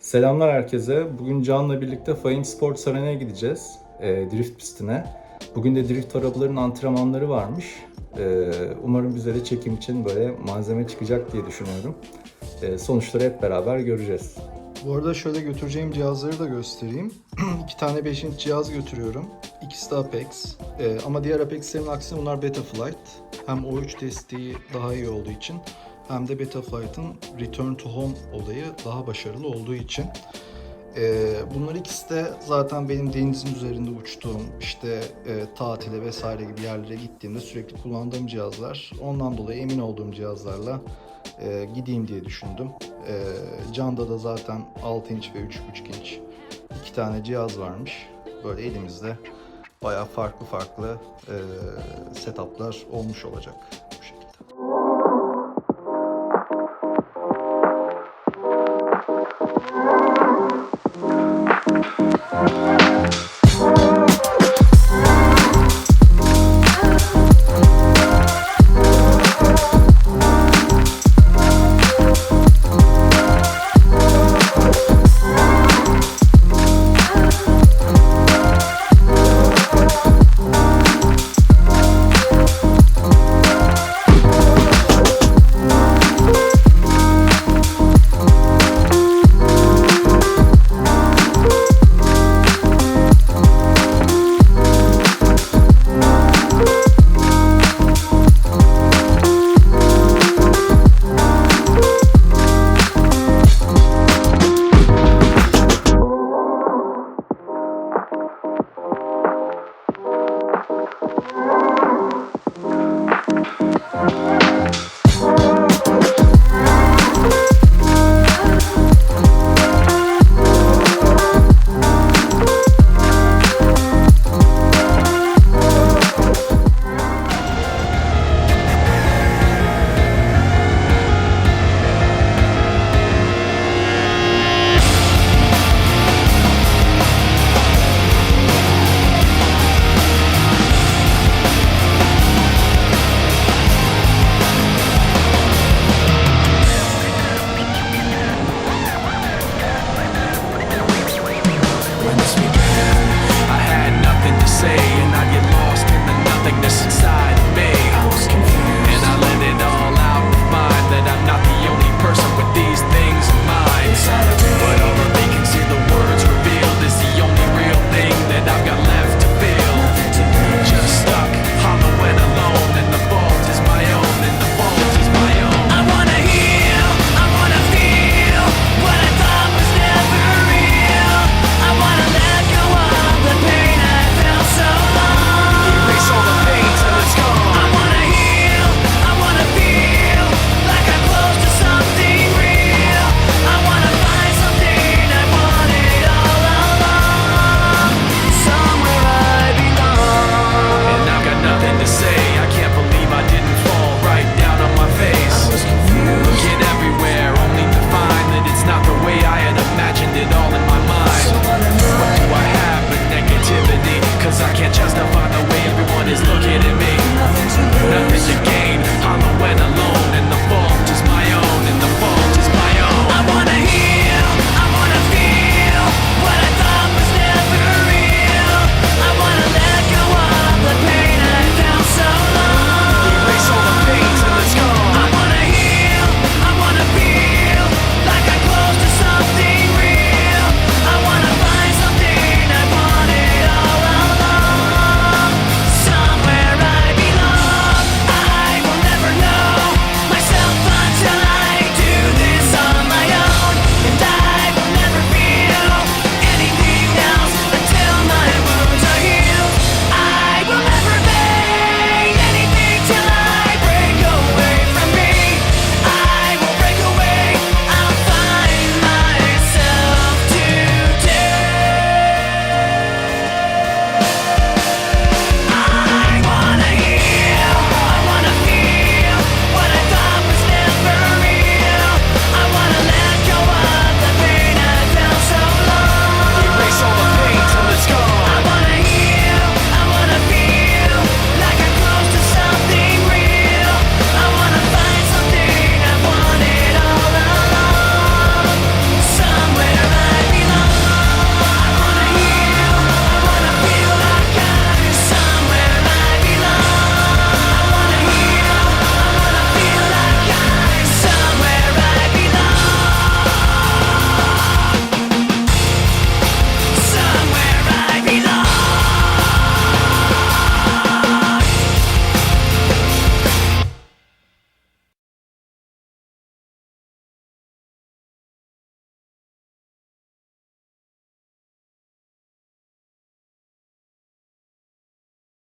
Selamlar herkese. Bugün Can'la birlikte Flying Sports Arena'ya gideceğiz. Ee, drift pistine. Bugün de drift arabaların antrenmanları varmış. Ee, umarım bize de çekim için böyle malzeme çıkacak diye düşünüyorum. Ee, sonuçları hep beraber göreceğiz. Bu arada şöyle götüreceğim cihazları da göstereyim. İki tane 5 inç cihaz götürüyorum. İkisi de Apex. Ee, ama diğer Apex'lerin aksine bunlar Betaflight. Hem O3 desteği daha iyi olduğu için hem de Betaflight'ın Return to Home olayı daha başarılı olduğu için. Ee, bunlar ikisi de zaten benim denizin üzerinde uçtuğum, işte e, tatile vesaire gibi yerlere gittiğimde sürekli kullandığım cihazlar. Ondan dolayı emin olduğum cihazlarla e, gideyim diye düşündüm. E, Can'da da zaten 6 inç ve 3.5 inç iki tane cihaz varmış. Böyle elimizde bayağı farklı farklı e, setuplar olmuş olacak.